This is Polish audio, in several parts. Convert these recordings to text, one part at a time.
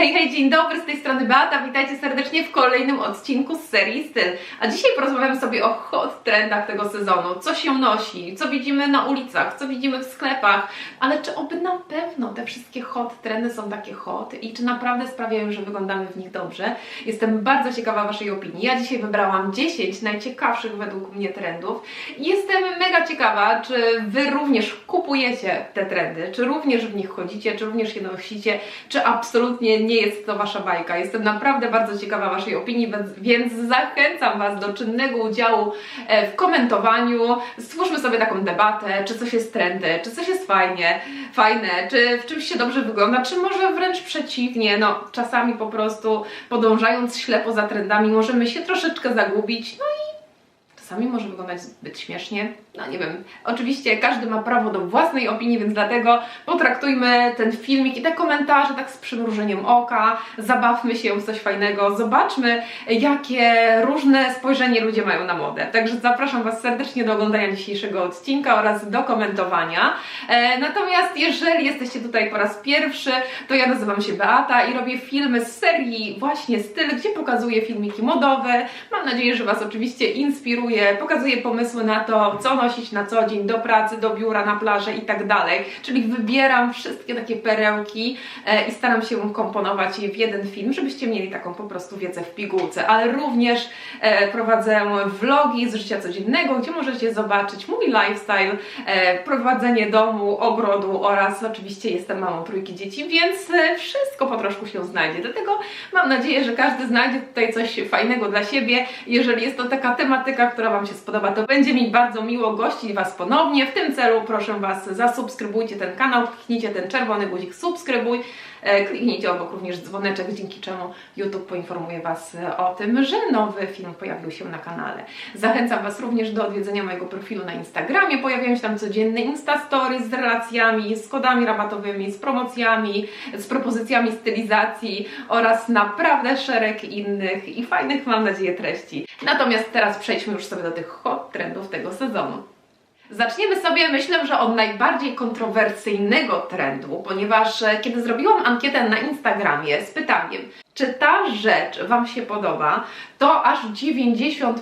Hej, hej, dzień dobry, z tej strony Beata, witajcie serdecznie w kolejnym odcinku z serii Styl. A dzisiaj porozmawiamy sobie o hot trendach tego sezonu, co się nosi, co widzimy na ulicach, co widzimy w sklepach, ale czy oby na pewno te wszystkie hot trendy są takie hot? I czy naprawdę sprawiają, że wyglądamy w nich dobrze? Jestem bardzo ciekawa Waszej opinii. Ja dzisiaj wybrałam 10 najciekawszych według mnie trendów. I jestem mega ciekawa, czy Wy również kupujecie te trendy, czy również w nich chodzicie, czy również je nosicie, czy absolutnie nie jest to Wasza bajka. Jestem naprawdę bardzo ciekawa Waszej opinii, więc- zachęcam Was do czynnego udziału e, w komentowaniu. Stwórzmy sobie taką debatę, czy coś jest trendy, czy coś jest fajnie, fajne, czy w czymś się dobrze wygląda, czy może wręcz przeciwnie. No, czasami po prostu podążając ślepo za trendami możemy się troszeczkę zagubić, no Czasami może wyglądać zbyt śmiesznie. No nie wiem. Oczywiście każdy ma prawo do własnej opinii, więc dlatego potraktujmy ten filmik i te komentarze tak z przymrużeniem oka. Zabawmy się w coś fajnego. Zobaczmy, jakie różne spojrzenie ludzie mają na modę. Także zapraszam Was serdecznie do oglądania dzisiejszego odcinka oraz do komentowania. E, natomiast jeżeli jesteście tutaj po raz pierwszy, to ja nazywam się Beata i robię filmy z serii właśnie Styl, gdzie pokazuję filmiki modowe. Mam nadzieję, że Was oczywiście inspiruje, pokazuję pomysły na to, co nosić na co dzień, do pracy, do biura, na plażę i tak dalej. Czyli wybieram wszystkie takie perełki e, i staram się komponować je w jeden film, żebyście mieli taką po prostu wiedzę w pigułce, ale również e, prowadzę vlogi z życia codziennego, gdzie możecie zobaczyć mój lifestyle, e, prowadzenie domu, ogrodu oraz oczywiście jestem mamą trójki dzieci, więc wszystko po troszku się znajdzie. Dlatego mam nadzieję, że każdy znajdzie tutaj coś fajnego dla siebie. Jeżeli jest to taka tematyka, która Wam się spodoba, to będzie mi bardzo miło gościć Was ponownie. W tym celu proszę Was, zasubskrybujcie ten kanał, kliknijcie ten czerwony guzik subskrybuj, e, kliknijcie obok również dzwoneczek, dzięki czemu YouTube poinformuje Was e, o tym, że nowy film pojawił się na kanale. Zachęcam Was również do odwiedzenia mojego profilu na Instagramie. Pojawiają się tam codzienne Instastory z relacjami, z kodami rabatowymi, z promocjami, z propozycjami stylizacji oraz naprawdę szereg innych i fajnych, mam nadzieję, treści. Natomiast teraz przejdźmy już sobie do tych hot trendów tego sezonu. Zaczniemy sobie, myślę, że od najbardziej kontrowersyjnego trendu, ponieważ e, kiedy zrobiłam ankietę na Instagramie z pytaniem, czy ta rzecz Wam się podoba, to aż 90%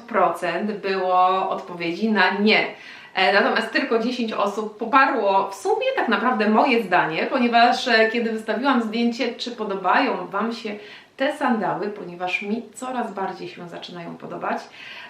było odpowiedzi na nie. E, Natomiast tylko 10 osób poparło w sumie tak naprawdę moje zdanie, ponieważ e, kiedy wystawiłam zdjęcie, czy podobają Wam się te sandały, ponieważ mi coraz bardziej się zaczynają podobać,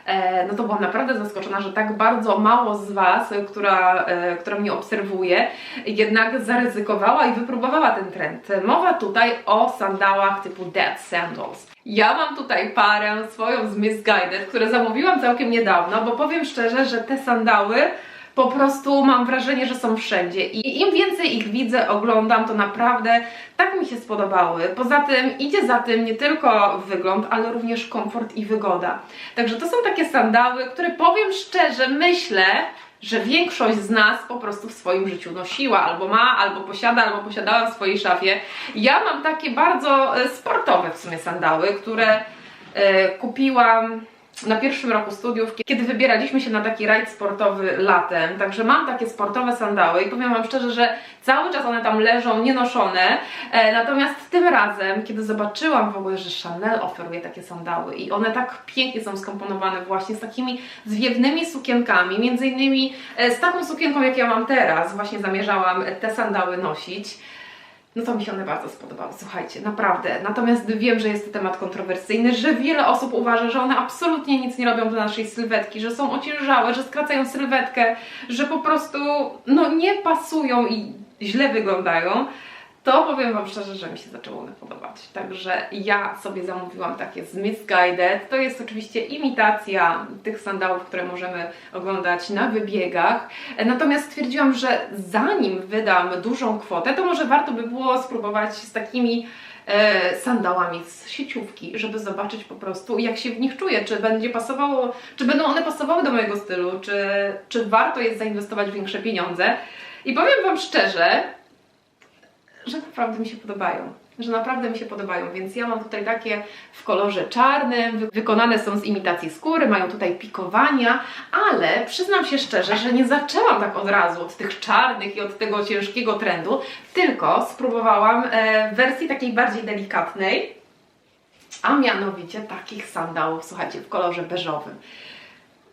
e, no to byłam naprawdę zaskoczona, że tak bardzo mało z Was, e, która, e, która mnie obserwuje, jednak zaryzykowała i wypróbowała ten trend. Mowa tutaj o sandałach typu Dead Sandals. Ja mam tutaj parę swoją z Misguided, które zamówiłam całkiem niedawno, bo powiem szczerze, że te sandały po prostu mam wrażenie, że są wszędzie i im więcej ich widzę, oglądam, to naprawdę tak mi się spodobały. Poza tym idzie za tym nie tylko wygląd, ale również komfort i wygoda. Także to są takie sandały, które powiem szczerze, myślę, że większość z nas po prostu w swoim życiu nosiła, albo ma, albo posiada, albo posiadała w swojej szafie. Ja mam takie bardzo e, sportowe w sumie sandały, które e, kupiłam na pierwszym roku studiów, kiedy wybieraliśmy się na taki rajd sportowy latem. Także mam takie sportowe sandały i powiem Wam szczerze, że cały czas one tam leżą nienoszone. E, natomiast tym razem, kiedy zobaczyłam w ogóle, że Chanel oferuje takie sandały i one tak pięknie są skomponowane właśnie z takimi zwiewnymi sukienkami, między innymi e, z taką sukienką, jak ja mam teraz, właśnie zamierzałam te sandały nosić. No to mi się one bardzo spodobały, słuchajcie, naprawdę. Natomiast wiem, że jest to temat kontrowersyjny, że wiele osób uważa, że one absolutnie nic nie robią dla naszej sylwetki, że są ociężałe, że skracają sylwetkę, że po prostu no nie pasują i źle wyglądają. To powiem Wam szczerze, że mi się zaczęło one podobać. Także ja sobie zamówiłam takie z Misguided. To jest oczywiście imitacja tych sandałów, które możemy oglądać na wybiegach. Natomiast stwierdziłam, że zanim wydam dużą kwotę, to może warto by było spróbować z takimi e, sandałami z sieciówki, żeby zobaczyć po prostu jak się w nich czuję, czy będzie pasowało, czy będą one pasowały do mojego stylu, czy, czy warto jest zainwestować większe pieniądze. I powiem Wam szczerze, że naprawdę mi się podobają. że naprawdę mi się podobają, więc ja mam tutaj takie w kolorze czarnym, wy- wykonane są z imitacji skóry, mają tutaj pikowania, ale przyznam się szczerze, że nie zaczęłam tak od razu od tych czarnych i od tego ciężkiego trendu, tylko spróbowałam e, wersji takiej bardziej delikatnej, a mianowicie takich sandałów, słuchajcie, w kolorze beżowym.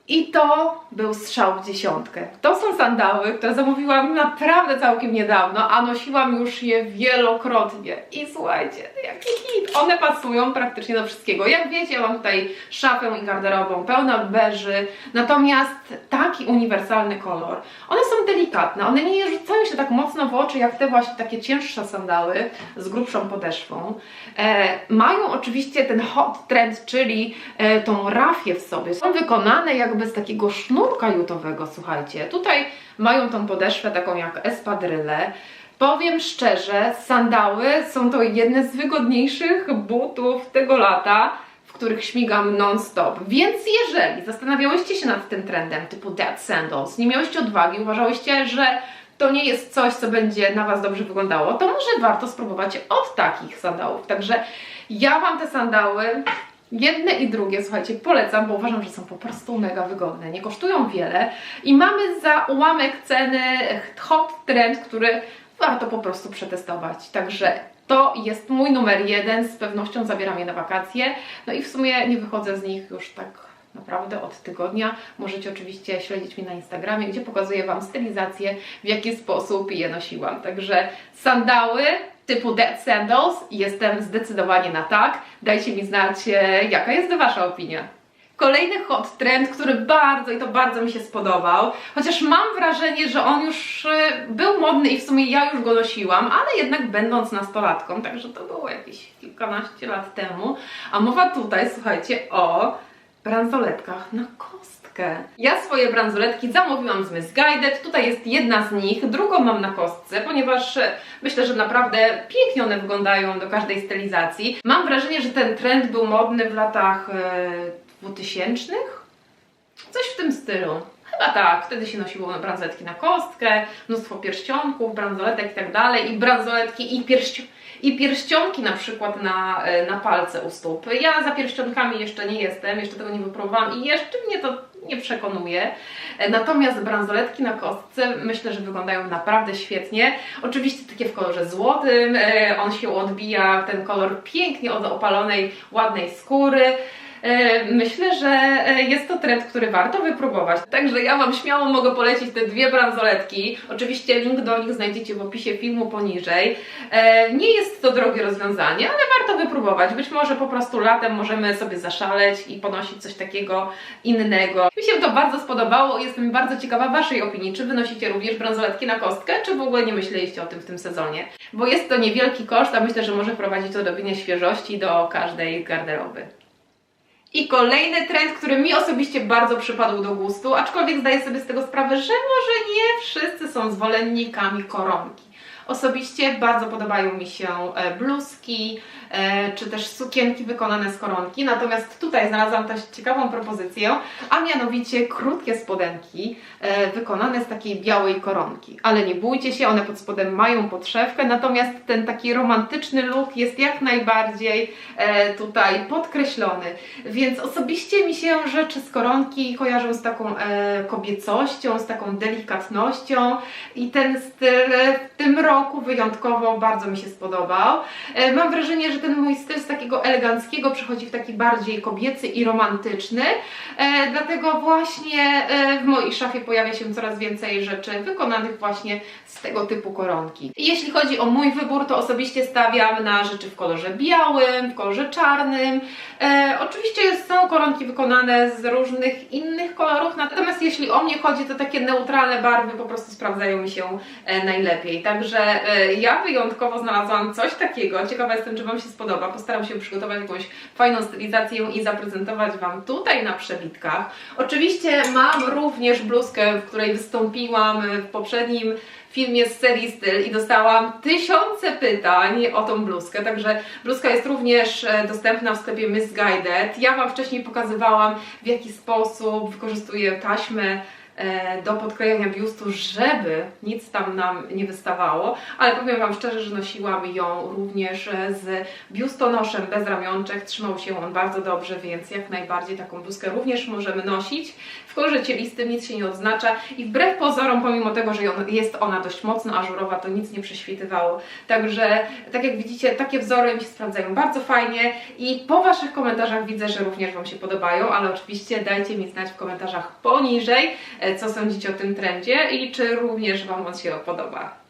I to był strzał w dziesiątkę. To są sandały, które zamówiłam naprawdę całkiem niedawno, a nosiłam już je wielokrotnie. I słuchajcie, jaki hit! One pasują praktycznie do wszystkiego. Jak wiecie, ja mam tutaj szafę i garderobą pełną beży, natomiast taki uniwersalny kolor. One są delikatne, one nie rzucają się tak mocno w oczy, jak te właśnie takie cięższe sandały z grubszą podeszwą. E, mają oczywiście ten hot trend, czyli e, tą rafię w sobie. Są wykonane jakby z takiego sznurka jutowego, słuchajcie. Tutaj mają tą podeszwę taką jak espadryle. Powiem szczerze, sandały są to jedne z wygodniejszych butów tego lata, w których śmigam non-stop. Więc jeżeli zastanawiałyście się nad tym trendem typu dead sandals, nie miałyście odwagi, uważałyście, że to nie jest coś, co będzie na Was dobrze wyglądało, to może warto spróbować od takich sandałów. Także ja Wam te sandały, jedne i drugie, słuchajcie, polecam, bo uważam, że są po prostu mega wygodne. Nie kosztują wiele i mamy za ułamek ceny hot trend, który warto po prostu przetestować. Także to jest mój numer jeden, z pewnością zabieram je na wakacje. No i w sumie nie wychodzę z nich już tak naprawdę od tygodnia. Możecie oczywiście śledzić mnie na Instagramie, gdzie pokazuję Wam stylizację, w jaki sposób je nosiłam. Także sandały typu Dead Sandals jestem zdecydowanie na tak. Dajcie mi znać, e, jaka jest Wasza opinia. Kolejny hot trend, który bardzo i to bardzo mi się spodobał, chociaż mam wrażenie, że on już e, był modny i w sumie ja już go nosiłam, ale jednak będąc nastolatką, także to było jakieś kilkanaście lat temu, a mowa tutaj, słuchajcie, o bransoletkach na kostkę. Ja swoje bransoletki zamówiłam z Miss Guided, tutaj jest jedna z nich, drugą mam na kostce, ponieważ e, myślę, że naprawdę pięknie one wyglądają do każdej stylizacji. Mam wrażenie, że ten trend był modny w latach e, 2000? Coś w tym stylu. Chyba tak, wtedy się nosiło bransoletki na kostkę, mnóstwo pierścionków, bransoletek i tak dalej, i bransoletki i pierścionki. I pierścionki na przykład na, e, na palce u stóp. Ja za pierścionkami jeszcze nie jestem, jeszcze tego nie wypróbowałam i jeszcze mnie to nie przekonuje. E, Natomiast bransoletki na kostce myślę, że wyglądają naprawdę świetnie. Oczywiście takie w kolorze złotym, e, on się odbija, ten kolor pięknie od opalonej, ładnej skóry. E, Myślę, że e, jest to trend, który warto wypróbować. Także ja Wam śmiało mogę polecić te dwie bransoletki. Oczywiście link do nich znajdziecie w opisie filmu poniżej. E, Nie jest to drogie rozwiązanie, ale warto wypróbować. Być może po prostu latem możemy sobie zaszaleć i ponosić coś takiego innego. Mi się to bardzo spodobało. Jestem bardzo ciekawa Waszej opinii. Czy Wy nosicie również bransoletki na kostkę, czy w ogóle nie myśleliście o tym w tym sezonie? Bo jest to niewielki koszt, a myślę, że może wprowadzić to odrobinę świeżości do każdej garderoby. I kolejny trend, który mi osobiście bardzo przypadł do gustu, aczkolwiek zdaję sobie z tego sprawę, że może nie wszyscy są zwolennikami koronki. Osobiście bardzo podobają mi się e, bluzki, czy też sukienki wykonane z koronki, natomiast tutaj znalazłam też ciekawą propozycję, a mianowicie krótkie spodenki e, wykonane z takiej białej koronki. Ale nie bójcie się, one pod spodem mają podszewkę, natomiast ten taki romantyczny look jest jak najbardziej e, tutaj podkreślony. Więc osobiście mi się rzeczy z koronki kojarzą z taką e, kobiecością, z taką delikatnością i ten styl w tym roku wyjątkowo bardzo mi się spodobał. E, mam wrażenie, że ten mój styl z takiego eleganckiego przechodzi w taki bardziej kobiecy i romantyczny, e, dlatego właśnie e, w mojej szafie pojawia się coraz więcej rzeczy wykonanych właśnie z tego typu koronki. Jeśli chodzi o mój wybór, to osobiście stawiam na rzeczy w kolorze białym, w kolorze czarnym. E, oczywiście są koronki wykonane z różnych innych kolorów, natomiast jeśli o mnie chodzi, to takie neutralne barwy po prostu sprawdzają mi się e, najlepiej. Także e, ja wyjątkowo znalazłam coś takiego. Ciekawa jestem, czy Wam się spodoba. Postaram się przygotować jakąś fajną stylizację i zaprezentować Wam tutaj na przebitkach. Oczywiście mam również bluzkę, w której wystąpiłam w poprzednim filmie z serii Styl i dostałam tysiące pytań o tą bluzkę, także bluzka jest również e, dostępna w sklepie Miss Guided. Ja Wam wcześniej pokazywałam w jaki sposób wykorzystuję taśmę do podklejenia biustu, żeby nic tam nam nie wystawało, ale powiem Wam szczerze, że nosiłam ją również e, z biustonoszem bez ramionczek, trzymał się on bardzo dobrze, więc jak najbardziej taką bluzkę również możemy nosić. W kolorze cielistym nic się nie odznacza i wbrew pozorom, pomimo tego, że jest ona dość mocno ażurowa, to nic nie prześwitywało. Także, tak jak widzicie, takie wzory mi się sprawdzają bardzo fajnie i po Waszych komentarzach widzę, że również Wam się podobają, ale oczywiście dajcie mi znać w komentarzach poniżej, e, co sądzicie o tym trendzie i czy również Wam on się podoba.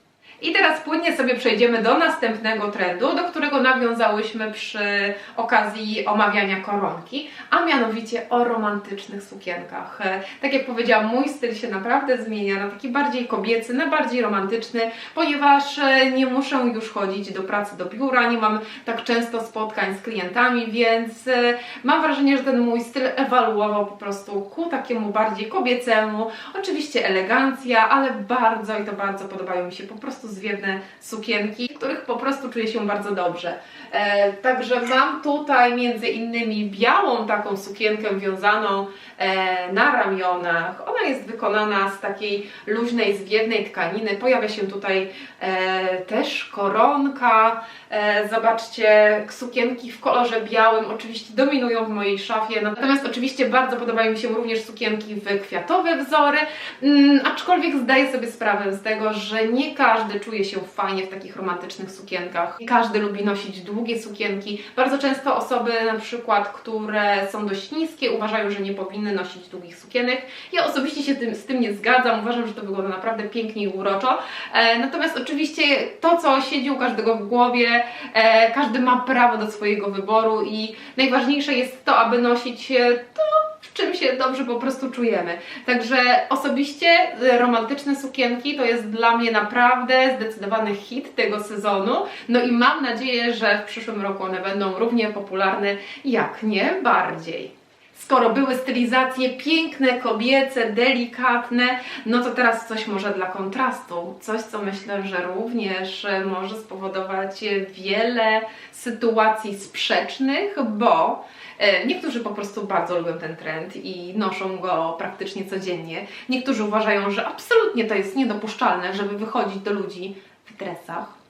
I teraz płynnie sobie przejdziemy do następnego trendu, do którego nawiązałyśmy przy okazji omawiania koronki, a mianowicie o romantycznych sukienkach. Tak jak powiedziałam, mój styl się naprawdę zmienia na taki bardziej kobiecy, na bardziej romantyczny, ponieważ e, nie muszę już chodzić do pracy, do biura, nie mam tak często spotkań z klientami, więc e, mam wrażenie, że ten mój styl ewaluował po prostu ku takiemu bardziej kobiecemu. Oczywiście elegancja, ale bardzo i to bardzo podobają mi się po prostu zwiewne sukienki, w których po prostu czuję się bardzo dobrze. E, także mam tutaj między innymi białą taką sukienkę wiązaną e, na ramionach. Ona jest wykonana z takiej luźnej, zwiewnej tkaniny. Pojawia się tutaj e, też koronka. E, zobaczcie, sukienki w kolorze białym oczywiście dominują w mojej szafie. Natomiast oczywiście bardzo podobają mi się również sukienki w kwiatowe wzory. Mm, aczkolwiek zdaję sobie sprawę z tego, że nie każdy czuje się fajnie w takich romantycznych sukienkach. Każdy lubi nosić długie sukienki. Bardzo często osoby na przykład, które są dość niskie, uważają, że nie powinny nosić długich sukienek. Ja osobiście się tym, z tym nie zgadzam. Uważam, że to wygląda naprawdę pięknie i uroczo. E, natomiast oczywiście to, co siedzi u każdego w głowie, e, każdy ma prawo do swojego wyboru i najważniejsze jest to, aby nosić e, to, czym się dobrze po prostu czujemy. Także osobiście e, romantyczne sukienki to jest dla mnie naprawdę zdecydowany hit tego sezonu. No i mam nadzieję, że w przyszłym roku one będą równie popularne, jak nie bardziej. Skoro były stylizacje piękne, kobiece, delikatne, no to teraz coś może dla kontrastu. Coś, co myślę, że również e, może spowodować e, wiele sytuacji sprzecznych, bo e, niektórzy po prostu bardzo lubią ten trend i noszą go praktycznie codziennie. Niektórzy uważają, że absolutnie to jest niedopuszczalne, żeby wychodzić do ludzi w dresach.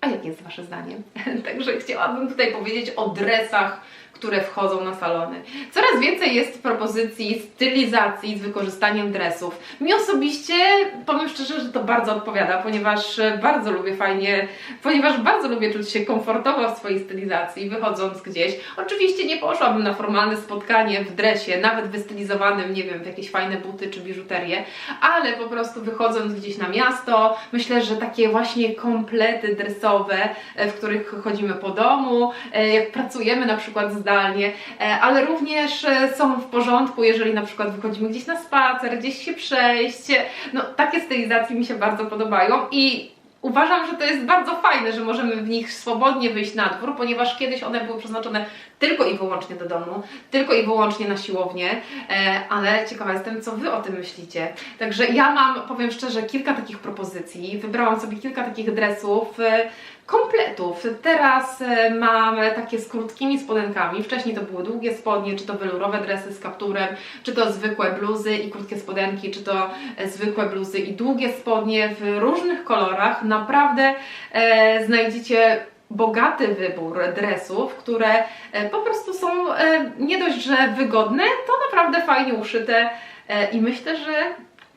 A jakie jest Wasze zdanie? Także chciałabym tutaj powiedzieć o dresach, które wchodzą na salony. Coraz więcej jest propozycji stylizacji z wykorzystaniem dresów. Mi osobiście, powiem szczerze, że to bardzo odpowiada, ponieważ bardzo lubię fajnie, ponieważ bardzo lubię czuć się komfortowo w swojej stylizacji, wychodząc gdzieś. Oczywiście nie poszłabym na formalne spotkanie w dresie, nawet wystylizowanym, nie wiem, w jakieś fajne buty czy biżuterię, ale po prostu wychodząc gdzieś na miasto, myślę, że takie właśnie komplety dresowe, e, w których chodzimy po domu, e, jak pracujemy na przykład zdalnie, e, ale również e, są w porządku, jeżeli na przykład wychodzimy gdzieś na spacer, gdzieś się przejść. No takie stylizacje mi się bardzo podobają i Uważam, że to jest bardzo fajne, że możemy w nich swobodnie wyjść na dwór, ponieważ kiedyś one były przeznaczone tylko i wyłącznie do domu, tylko i wyłącznie na siłownię, e, ale ciekawa jestem, co Wy o tym myślicie. Także ja mam, powiem szczerze, kilka takich propozycji. Wybrałam sobie kilka takich dresów, e, kompletów. Teraz e, mam takie z krótkimi spodenkami. Wcześniej to były długie spodnie, czy to welurowe dresy z kapturem, czy to zwykłe bluzy i krótkie spodenki, czy to zwykłe bluzy i długie spodnie w różnych kolorach. Naprawdę e, znajdziecie bogaty wybór dresów, które e, po prostu są e, nie dość, że wygodne, to naprawdę fajnie uszyte e, i myślę, że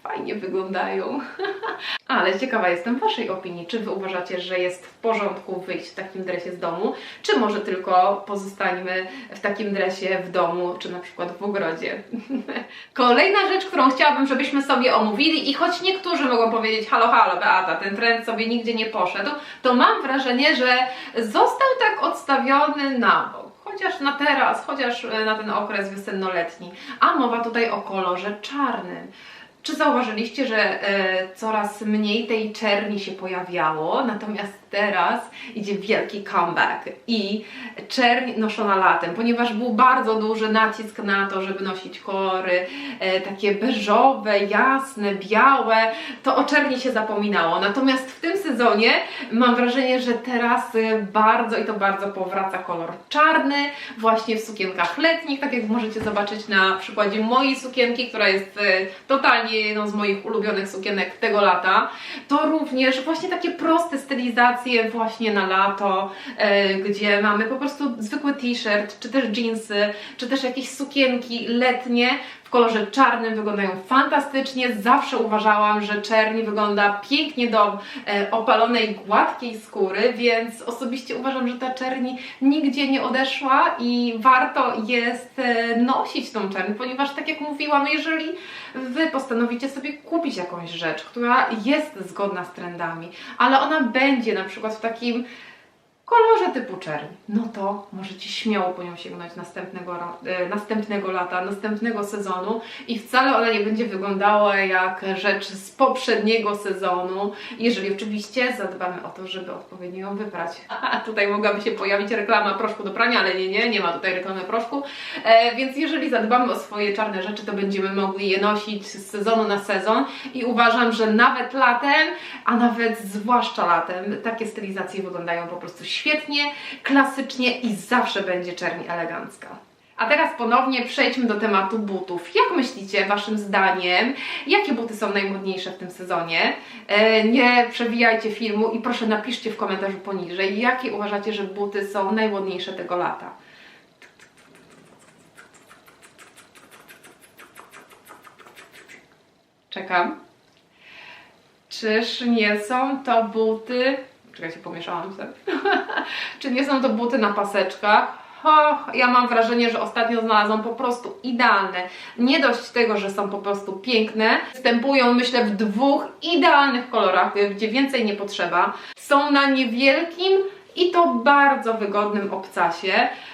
fajnie wyglądają. Ale ciekawa jestem Waszej opinii. Czy Wy uważacie, że jest w porządku wyjść w takim dresie z domu, czy może tylko pozostańmy w takim dresie w domu, czy na przykład w ogrodzie? Kolejna rzecz, którą chciałabym, żebyśmy sobie omówili i choć niektórzy mogą powiedzieć halo, halo Beata, ten trend sobie nigdzie nie poszedł, to mam wrażenie, że został tak odstawiony na bok. Chociaż na teraz, chociaż e, na ten okres wiosennoletni. A mowa tutaj o kolorze czarnym. Czy zauważyliście, że e, coraz mniej tej czerni się pojawiało, natomiast teraz idzie wielki comeback i czerń noszona latem, ponieważ był bardzo duży nacisk na to, żeby nosić kolory e, takie beżowe, jasne, białe, to o czerni się zapominało. Natomiast w tym sezonie mam wrażenie, że teraz e, bardzo i to bardzo powraca kolor czarny, właśnie w sukienkach letnich, tak jak możecie zobaczyć na przykładzie mojej sukienki, która jest e, totalnie jedną z moich ulubionych sukienek tego lata. To również właśnie takie proste stylizacje właśnie na lato, e, gdzie mamy po prostu zwykły t-shirt, czy też jeansy, czy też jakieś sukienki letnie w kolorze czarnym wyglądają fantastycznie. Zawsze uważałam, że czerni wygląda pięknie do e, opalonej, gładkiej skóry, więc osobiście uważam, że ta czerni nigdzie nie odeszła i warto jest e, nosić tą czerń, ponieważ tak jak mówiłam, jeżeli Wy postanowicie sobie kupić jakąś rzecz, która jest zgodna z trendami, ale ona będzie na przykład w takim kolorze typu czerń, no to możecie śmiało po nią sięgnąć następnego, e, następnego lata, następnego sezonu i wcale ona nie będzie wyglądała jak rzecz z poprzedniego sezonu, jeżeli oczywiście zadbamy o to, żeby odpowiednio ją wyprać. A tutaj mogłaby się pojawić reklama proszku do prania, ale nie, nie, nie ma tutaj reklamy proszku, e, więc jeżeli zadbamy o swoje czarne rzeczy, to będziemy mogli je nosić z sezonu na sezon i uważam, że nawet latem, a nawet zwłaszcza latem, takie stylizacje wyglądają po prostu świetnie, klasycznie i zawsze będzie czerni elegancka. A teraz ponownie przejdźmy do tematu butów. Jak myślicie, Waszym zdaniem, jakie buty są najmodniejsze w tym sezonie? E, nie przewijajcie filmu i proszę napiszcie w komentarzu poniżej, jakie uważacie, że buty są najmodniejsze tego lata. Czekam. Czyż nie są to buty. Czekajcie, pomieszałam się. Czy nie są to buty na paseczkach? Ja mam wrażenie, że ostatnio znalazłam po prostu idealne. Nie dość tego, że są po prostu piękne, występują myślę w dwóch idealnych kolorach, gdzie więcej nie potrzeba. Są na niewielkim i to bardzo wygodnym obcasie.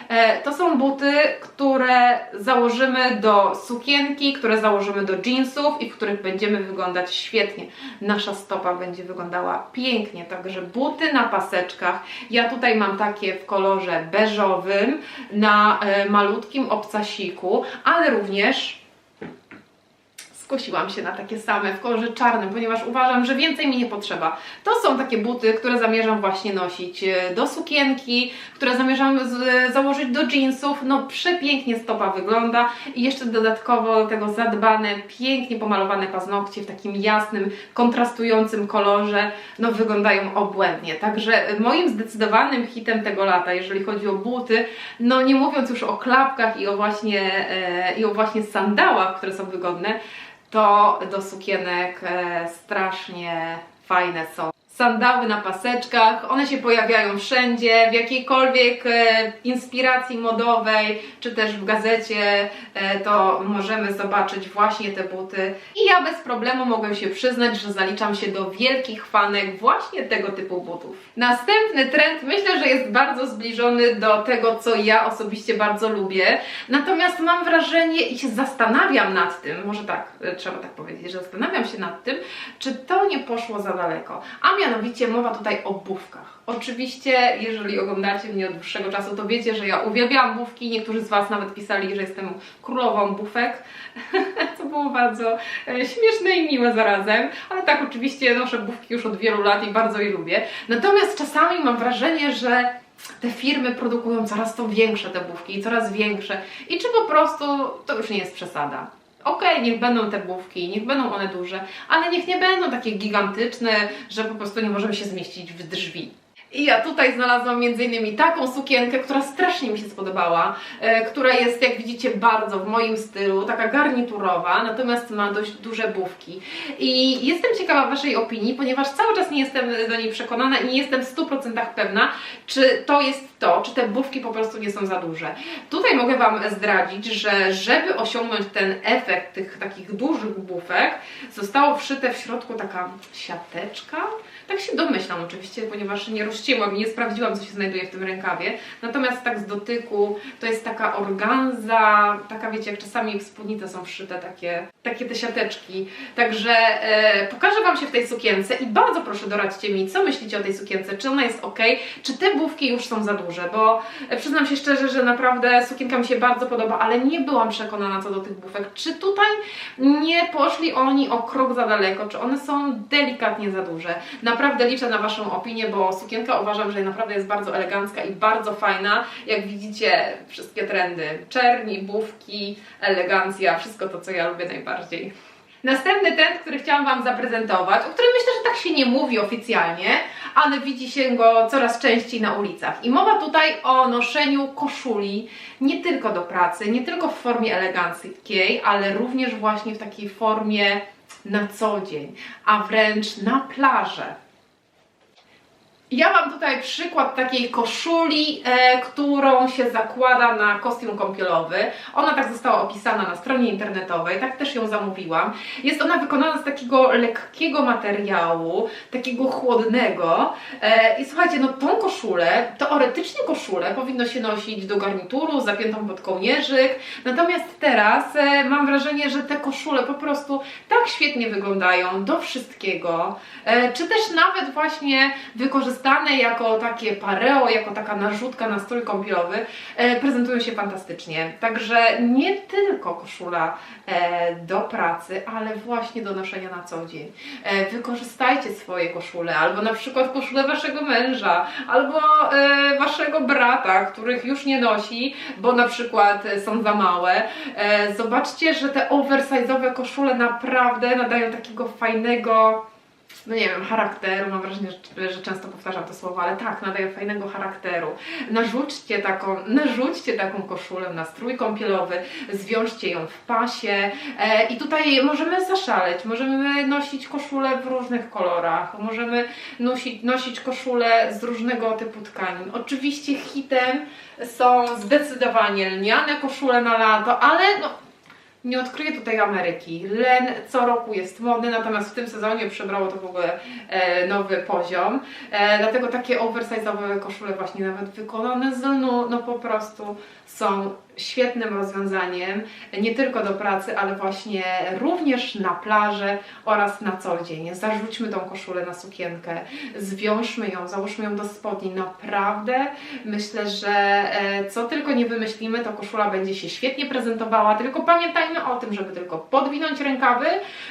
E, To są buty, które założymy do sukienki, które założymy do jeansów i w których będziemy wyglądać świetnie. Nasza stopa będzie wyglądała pięknie, także buty na paseczkach. Ja tutaj mam takie w kolorze beżowym na e, malutkim obcasiku, ale również skusiłam się na takie same w kolorze czarnym, ponieważ uważam, że więcej mi nie potrzeba. To są takie buty, które zamierzam właśnie nosić e, do sukienki, które zamierzam założyć do jeansów. No przepięknie stopa wygląda i jeszcze dodatkowo do tego zadbane, pięknie pomalowane paznokcie w takim jasnym, kontrastującym kolorze. No wyglądają obłędnie. Także e, moim zdecydowanym hitem tego lata, jeżeli chodzi o buty, no nie mówiąc już o klapkach i o właśnie, e, i o właśnie sandałach, które są wygodne, to do sukienek e, strasznie fajne są. Sandały na paseczkach, one się pojawiają wszędzie, w jakiejkolwiek e, inspiracji modowej, czy też w gazecie, e, to możemy zobaczyć właśnie te buty. I ja bez problemu mogę się przyznać, że zaliczam się do wielkich fanek właśnie tego typu butów. Następny trend myślę, że jest bardzo zbliżony do tego, co ja osobiście bardzo lubię. Natomiast mam wrażenie i się zastanawiam nad tym, może tak, e, trzeba tak powiedzieć, że zastanawiam się nad tym, czy to nie poszło za daleko. A mianowicie mowa tutaj o bufkach. Oczywiście, jeżeli oglądacie mnie od dłuższego czasu, to wiecie, że ja uwielbiam bufki. Niektórzy z Was nawet pisali, że jestem królową bufek, co było bardzo e, śmieszne i miłe zarazem. Ale tak, oczywiście noszę bufki już od wielu lat i bardzo je lubię. Natomiast czasami mam wrażenie, że te firmy produkują coraz to większe te bufki coraz większe. I czy po prostu to już nie jest przesada? Okej, niech będą te bufki, niech będą one duże, ale niech nie będą takie gigantyczne, że po prostu nie możemy się zmieścić w drzwi. I ja tutaj znalazłam między innymi taką sukienkę, która strasznie mi się spodobała, e, która jest, jak widzicie, bardzo w moim stylu, taka garniturowa, natomiast ma dość duże bufki. I jestem ciekawa Waszej opinii, ponieważ cały czas nie jestem do niej przekonana i nie jestem w 100% pewna, czy to jest to, czy te bufki po prostu nie są za duże. Tutaj mogę Wam zdradzić, że żeby osiągnąć ten efekt tych takich dużych bufek, zostało wszyte w środku taka siateczka, Tak się domyślam oczywiście, ponieważ nie rozcięłam i nie sprawdziłam, co się znajduje w tym rękawie. Natomiast tak z dotyku to jest taka organza, taka wiecie, jak czasami w spódnice są wszyte takie, takie te siateczki. Także e, pokażę Wam się w tej sukience i bardzo proszę doradźcie mi, co myślicie o tej sukience, czy ona jest ok, czy te bufki już są za duże, bo e, przyznam się szczerze, że naprawdę sukienka mi się bardzo podoba, ale nie byłam przekonana co do tych bufek. Czy tutaj nie poszli oni o krok za daleko, czy one są delikatnie za duże? Naprawdę liczę na Waszą opinię, bo sukienka uważam, że naprawdę jest bardzo elegancka i bardzo fajna. Jak widzicie, wszystkie trendy, czerni, bufki, elegancja, wszystko to, co ja lubię najbardziej. Następny trend, który chciałam Wam zaprezentować, o którym myślę, że tak się nie mówi oficjalnie, ale widzi się go coraz częściej na ulicach. I mowa tutaj o noszeniu koszuli nie tylko do pracy, nie tylko w formie eleganckiej, ale również właśnie w takiej formie na co dzień, a wręcz na plażę. Ja mam tutaj przykład takiej koszuli, e, którą się zakłada na kostium kąpielowy. Ona tak została opisana na stronie internetowej, tak też ją zamówiłam. Jest ona wykonana z takiego lekkiego materiału, takiego chłodnego. E, I słuchajcie, no tą koszulę, teoretycznie koszulę powinno się nosić do garnituru, zapiętą pod kołnierzyk. Natomiast teraz e, mam wrażenie, że te koszule po prostu tak świetnie wyglądają do wszystkiego. E, czy też nawet właśnie wykorzystane jako takie pareo, jako taka narzutka na strój kąpielowy, e, prezentują się fantastycznie. Także nie tylko koszula e, do pracy, ale właśnie do noszenia na co dzień. E, wykorzystajcie swoje koszule, albo na przykład koszulę waszego męża, albo waszego brata, których już nie nosi, bo na przykład są za małe. Zobaczcie, że te oversize'owe koszule naprawdę nadają takiego fajnego no nie wiem, charakteru, mam wrażenie, że, że często powtarzam to słowo, ale tak, nadaje fajnego charakteru. Narzućcie taką, narzućcie taką koszulę na strój kąpielowy, zwiążcie ją w pasie e, i tutaj możemy zaszaleć, możemy nosić koszulę w różnych kolorach, możemy nosić, nosić koszulę z różnego typu tkanin. Oczywiście hitem są zdecydowanie lniane koszule na lato, ale no nie odkryję tutaj Ameryki. Len co roku jest modny, natomiast w tym sezonie przybrało to w ogóle e, nowy poziom. E, dlatego takie oversize'owe koszule właśnie nawet wykonane z lnu, no po prostu są świetnym rozwiązaniem, nie tylko do pracy, ale właśnie również na plażę oraz na co dzień. Zarzućmy tą koszulę na sukienkę, zwiążmy ją, załóżmy ją do spodni. Naprawdę myślę, że e, co tylko nie wymyślimy, to koszula będzie się świetnie prezentowała, tylko pamiętajmy o tym, żeby tylko podwinąć rękawy,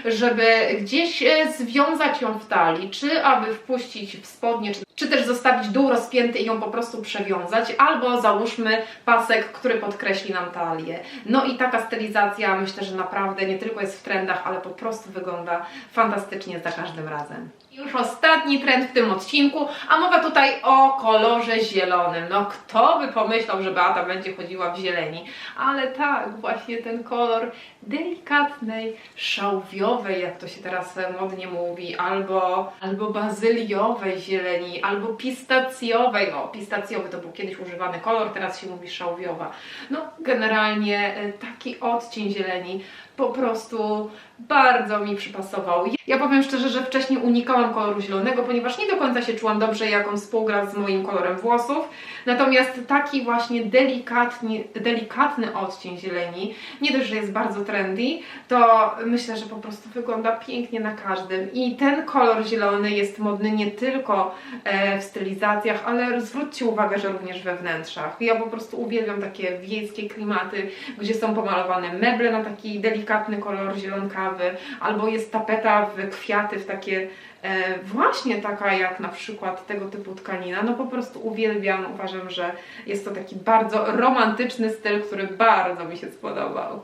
żeby gdzieś e, związać ją w talii, czy aby wpuścić w spodnie, czy, czy też zostawić dół rozpięty i ją po prostu przewiązać, albo załóżmy pasek, który podkreśli nam talię. No i taka stylizacja myślę, że naprawdę nie tylko jest w trendach, ale po prostu wygląda fantastycznie za każdym razem. Już ostatni trend w tym odcinku, a mowa tutaj o kolorze zielonym. No kto by pomyślał, że Beata będzie chodziła w zieleni, ale tak, właśnie ten kolor delikatnej, szałwiowej, jak to się teraz modnie mówi, albo, albo bazyliowej zieleni, albo pistacjowej. No, pistacjowy to był kiedyś używany kolor, teraz się mówi szałwiowa. No, generalnie e, taki odcień zieleni po prostu bardzo mi przypasował. Ja powiem szczerze, że wcześniej unikałam koloru zielonego, ponieważ nie do końca się czułam dobrze, jak on współgra z moim kolorem włosów. Natomiast taki właśnie delikatny, delikatny odcień zieleni, nie dość, że jest bardzo trendy, to myślę, że po prostu wygląda pięknie na każdym. I ten kolor zielony jest modny nie tylko e, w stylizacjach, ale zwróćcie uwagę, że również we wnętrzach. Ja po prostu uwielbiam takie wiejskie klimaty, gdzie są pomalowane meble na taki delikatny kolor zielonkawy, albo jest tapeta w kwiaty, w takie e, właśnie taka jak na przykład tego typu tkanina. No po prostu uwielbiam, uważam, że jest to taki bardzo romantyczny styl, który bardzo mi się spodobał.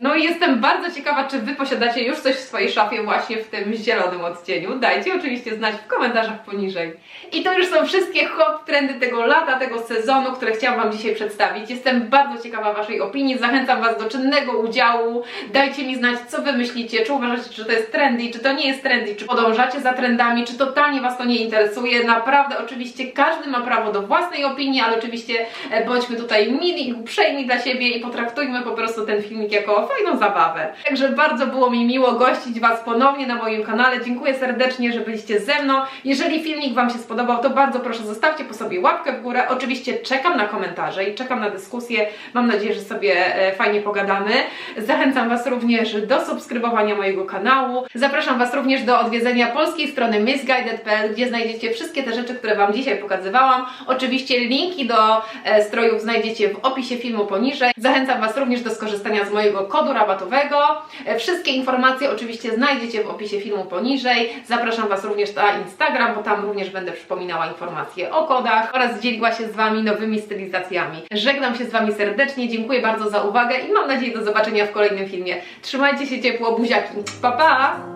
No i jestem bardzo ciekawa, czy Wy posiadacie już coś w swojej szafie właśnie w tym zielonym odcieniu. Dajcie oczywiście znać w komentarzach poniżej. I to już są wszystkie hot trendy tego lata, tego sezonu, które chciałam Wam dzisiaj przedstawić. Jestem bardzo ciekawa Waszej opinii, zachęcam Was do czynnego udziału. Dajcie mi znać, co Wy myślicie, czy uważacie, czy to jest trendy, czy to nie jest trendy, czy podążacie za trendami, czy totalnie Was to nie interesuje. Naprawdę, oczywiście każdy ma prawo do własnej opinii, ale oczywiście e, bądźmy tutaj mili i uprzejmi dla siebie i potraktujmy po prostu ten filmik jako fajną zabawę. Także bardzo było mi miło gościć Was ponownie na moim kanale. Dziękuję serdecznie, że byliście ze mną. Jeżeli filmik Wam się spodobał, to bardzo proszę zostawcie po sobie łapkę w górę. Oczywiście czekam na komentarze i czekam na dyskusję. Mam nadzieję, że sobie e, fajnie pogadamy. Zachęcam Was również do subskrybowania mojego kanału. Zapraszam Was również do odwiedzenia polskiej strony missguided.pl, gdzie znajdziecie wszystkie te rzeczy, które Wam dzisiaj pokazywałam. Oczywiście linki do e, strojów znajdziecie w opisie filmu poniżej. Zachęcam Was również do skorzystania z mojego kodu rabatowego. E, Wszystkie informacje oczywiście znajdziecie w opisie filmu poniżej. Zapraszam Was również na Instagram, bo tam również będę przypominała informacje o kodach oraz dzieliła się z Wami nowymi stylizacjami. Żegnam się z Wami serdecznie, dziękuję bardzo za uwagę i mam nadzieję do zobaczenia w kolejnym filmie. Trzymajcie się ciepło, buziaki. Pa, pa!